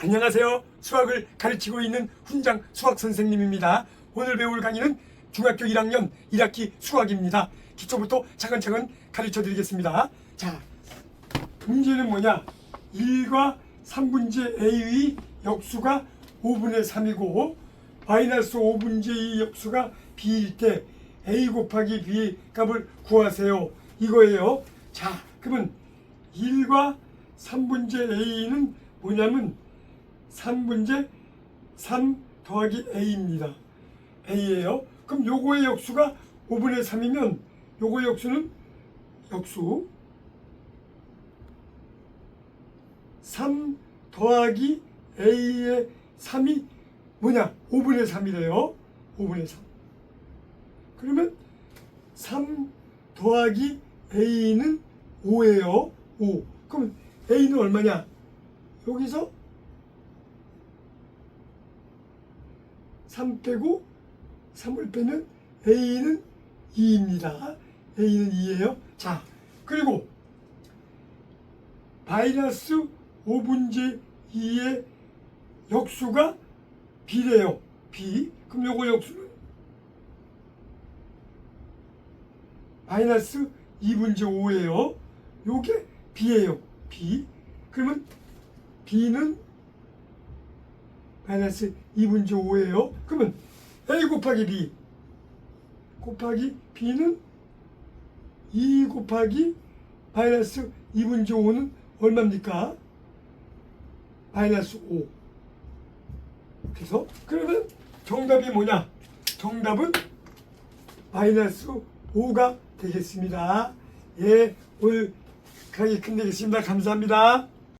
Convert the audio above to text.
안녕하세요. 수학을 가르치고 있는 훈장 수학 선생님입니다. 오늘 배울 강의는 중학교 1학년 1학기 수학입니다. 기초부터 차근차근 가르쳐 드리겠습니다. 자, 문제는 뭐냐? 1과 3분의 a의 역수가 5분의 3이고 마이너스 5분의 2 역수가 b일 때 a 곱하기 b 값을 구하세요. 이거예요. 자, 그러면 1과 3분의 a는 뭐냐면 3분의 3 더하기 a입니다. a예요. 그럼 요거의 역수가 5분의 3이면 요거의 역수는 역수 3 더하기 a의 3이 뭐냐? 5분의 3이래요. 5분의 3. 그러면 3 더하기 a는 5예요. 5. 그럼 a는 얼마냐? 여기서 3 빼고 3을 빼면 a는 2입니다. a는 2예요. 자, 그리고 마이너스 5분의 2의 역수가 b래요. b. 그럼 요거 역수는 마이너스 2분의 5예요. 요게 b예요. b. 그러면 b는 마이너스 2분의 5예요. 그러면 a 곱하기 b 곱하기 b는 2 곱하기 마이너스 2분의 5는 얼마입니까? 마이너스 5. 그래서 그러면 정답이 뭐냐? 정답은 마이너스 5가 되겠습니다. 예, 오늘 강의 끝내겠습니다. 감사합니다.